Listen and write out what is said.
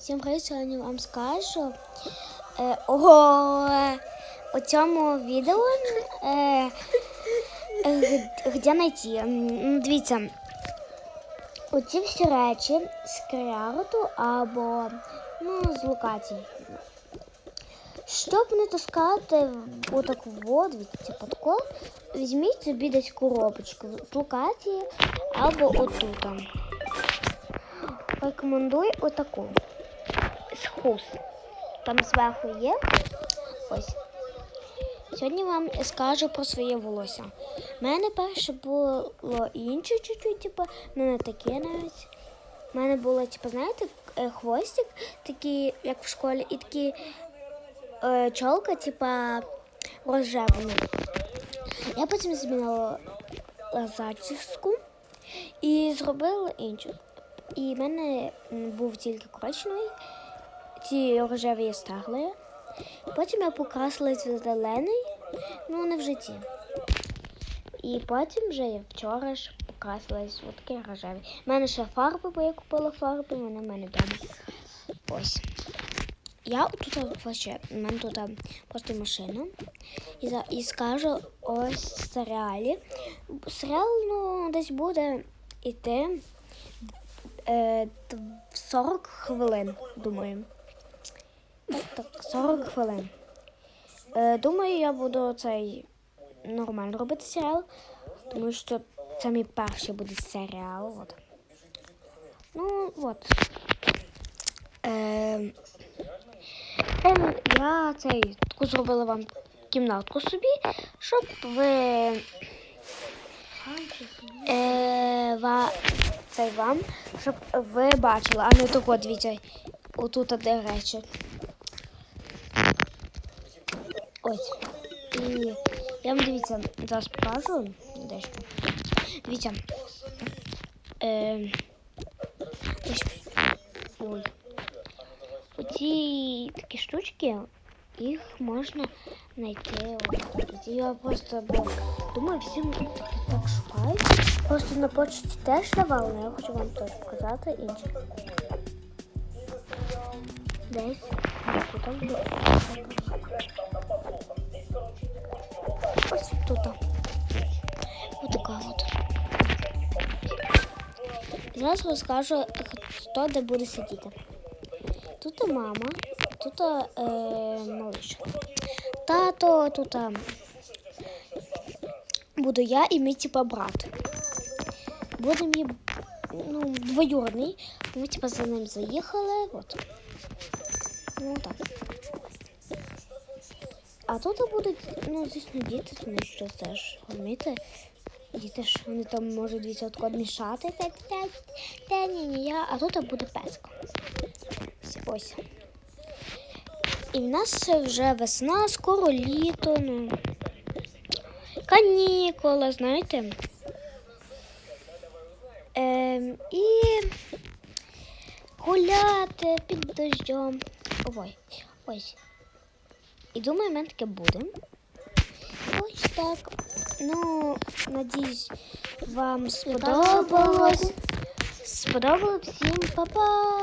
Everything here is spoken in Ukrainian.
Всім привіт, сьогодні вам скажу е, о, у цьому відео, е, е, де знайти. Дивіться, оці всі речі з кряуту або ну, з локацій. Щоб не таскати отак вот, дивіться, подко, візьміть собі десь коробочку з локації або отут. Рекомендую отаку з. Там зверху є. Ось. Сьогодні вам скажу про своє волосся. У мене перше було інше чуть-чуть, типу, не таке навіть. У мене було, типу, знаєте, е, хвостик, такий, як в школі, і такий е, чолка, типа розжевана. Я потім змінила зачіску і зробила іншу. І в мене був тільки коричневий, ці рожеві старли. Потім я покрасилась в зелений, ну не в житті. І потім вже я вчора ж покрасилась в такий рожевий. У мене ще фарби, бо я купила фарби, вони в мене вдома. Ось. Я тут вообще, у мене тут а, просто машина. І, за, і скажу ось серіалі. Серіал ну, десь буде іти е, 40 хвилин, думаю. Так, так, 40 хвилин. Е, думаю, я буду цей нормально робити серіал, тому що це мій перший буде серіал. От. Ну, от. Е, ем, я цей таку зробила вам кімнатку собі, щоб ви е, ва, цей вам, щоб ви бачили, а не тако, дивіться, отут де речі. Ось. І я вам дивіться, зараз покажу дещо. Дивіться. Е, ось. Ой. Оці такі штучки, їх можна знайти. Ось. Я просто бо, думаю, всім так, так шукають. Просто на почті теж давали, але я хочу вам теж показати інше. Десь. Тут там буде. Ось Тут. Ось така от. Зараз розкажу, хто де буде сидіти. Тут мама, тут е, малиш. Тато, тут е, буду я і мій типа брат. Буде мій ну, двоюродний. Ми типа за ним заїхали. От. Ну так. А тут будуть, ну, звісно, діти, тому що це ж розумієте, діти ж вони там можуть відсотко мішати. Та, та, та, ні, ні, я, а тут буде песик. Ось. І в нас вже весна, скоро літо, ну. Канікули, знаєте. Ем, і гуляти під дощом. Ой, ось. І думаю, в мене таке буде. Ось так. Ну, надіюсь, вам сподобалось. Сподобалось всім па-па!